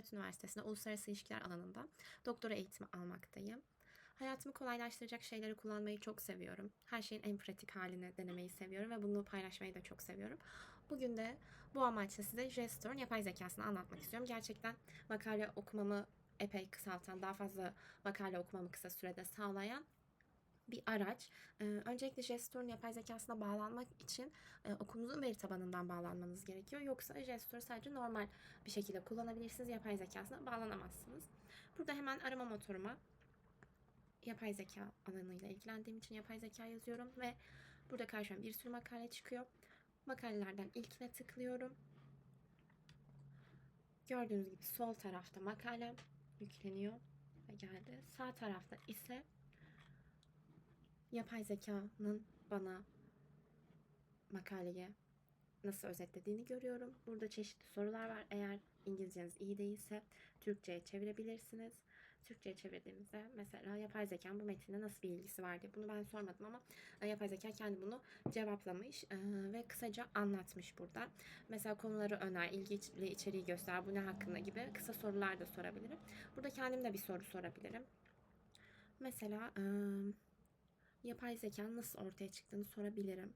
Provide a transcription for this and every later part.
Devlet Üniversitesi'nde uluslararası ilişkiler alanında doktora eğitimi almaktayım. Hayatımı kolaylaştıracak şeyleri kullanmayı çok seviyorum. Her şeyin en pratik halini denemeyi seviyorum ve bunu paylaşmayı da çok seviyorum. Bugün de bu amaçla size Gestor'un yapay zekasını anlatmak istiyorum. Gerçekten makale okumamı epey kısaltan, daha fazla makale okumamı kısa sürede sağlayan bir araç. Ee, öncelikle Gestor'un yapay zekasına bağlanmak için e, okulunuzun veri tabanından bağlanmanız gerekiyor. Yoksa Gestor'u sadece normal bir şekilde kullanabilirsiniz. Yapay zekasına bağlanamazsınız. Burada hemen arama motoruma yapay zeka alanıyla ilgilendiğim için yapay zeka yazıyorum ve burada karşıma bir sürü makale çıkıyor. Makalelerden ilkine tıklıyorum. Gördüğünüz gibi sol tarafta makalem yükleniyor ve geldi. Sağ tarafta ise yapay zekanın bana makaleyi nasıl özetlediğini görüyorum. Burada çeşitli sorular var. Eğer İngilizceniz iyi değilse Türkçe'ye çevirebilirsiniz. Türkçe'ye çevirdiğimizde mesela yapay zekanın bu metinde nasıl bir ilgisi var diye. Bunu ben sormadım ama e, yapay zeka kendi bunu cevaplamış e, ve kısaca anlatmış burada. Mesela konuları öner, ilgili içeriği göster, bu ne hakkında gibi kısa sorular da sorabilirim. Burada kendim de bir soru sorabilirim. Mesela e, yapay zekanın nasıl ortaya çıktığını sorabilirim.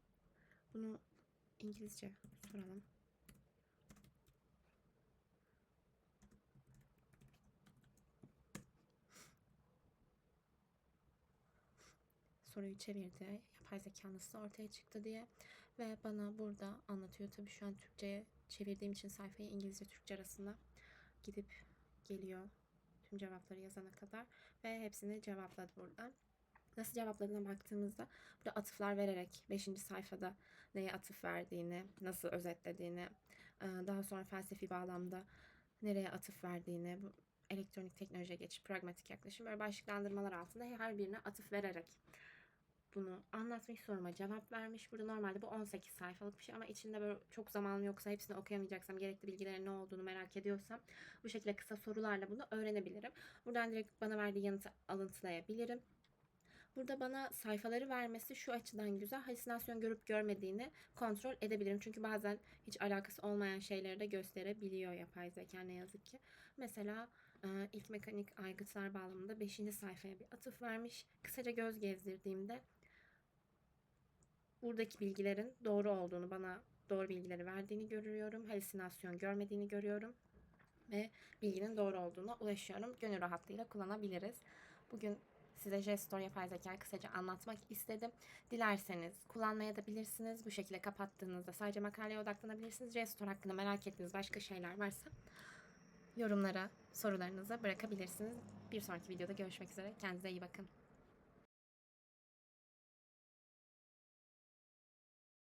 Bunu İngilizce soralım. Soruyu çevirdi. Yapay zeka nasıl ortaya çıktı diye. Ve bana burada anlatıyor. Tabii şu an Türkçe'ye çevirdiğim için sayfayı İngilizce Türkçe arasında gidip geliyor. Tüm cevapları yazana kadar. Ve hepsini cevapladı burada nasıl cevapladığına baktığımızda burada atıflar vererek 5. sayfada neye atıf verdiğini, nasıl özetlediğini, daha sonra felsefi bağlamda nereye atıf verdiğini, bu elektronik teknolojiye geçiş, pragmatik yaklaşım böyle başlıklandırmalar altında her birine atıf vererek bunu anlatmış soruma cevap vermiş. Burada normalde bu 18 sayfalık bir şey ama içinde böyle çok zamanım yoksa hepsini okuyamayacaksam gerekli bilgilerin ne olduğunu merak ediyorsam bu şekilde kısa sorularla bunu öğrenebilirim. Buradan direkt bana verdiği yanıtı alıntılayabilirim. Burada bana sayfaları vermesi şu açıdan güzel. Halüsinasyon görüp görmediğini kontrol edebilirim. Çünkü bazen hiç alakası olmayan şeyleri de gösterebiliyor yapay zeka ne yazık ki. Mesela e, ilk mekanik aygıtlar bağlamında 5. sayfaya bir atıf vermiş. Kısaca göz gezdirdiğimde buradaki bilgilerin doğru olduğunu, bana doğru bilgileri verdiğini görüyorum. Halüsinasyon görmediğini görüyorum. Ve bilginin doğru olduğuna ulaşıyorum. Gönül rahatlığıyla kullanabiliriz. Bugün size Gestor yapay zeka kısaca anlatmak istedim. Dilerseniz kullanmaya da bilirsiniz. Bu şekilde kapattığınızda sadece makaleye odaklanabilirsiniz. Gestor hakkında merak ettiğiniz başka şeyler varsa yorumlara sorularınızı bırakabilirsiniz. Bir sonraki videoda görüşmek üzere. Kendinize iyi bakın.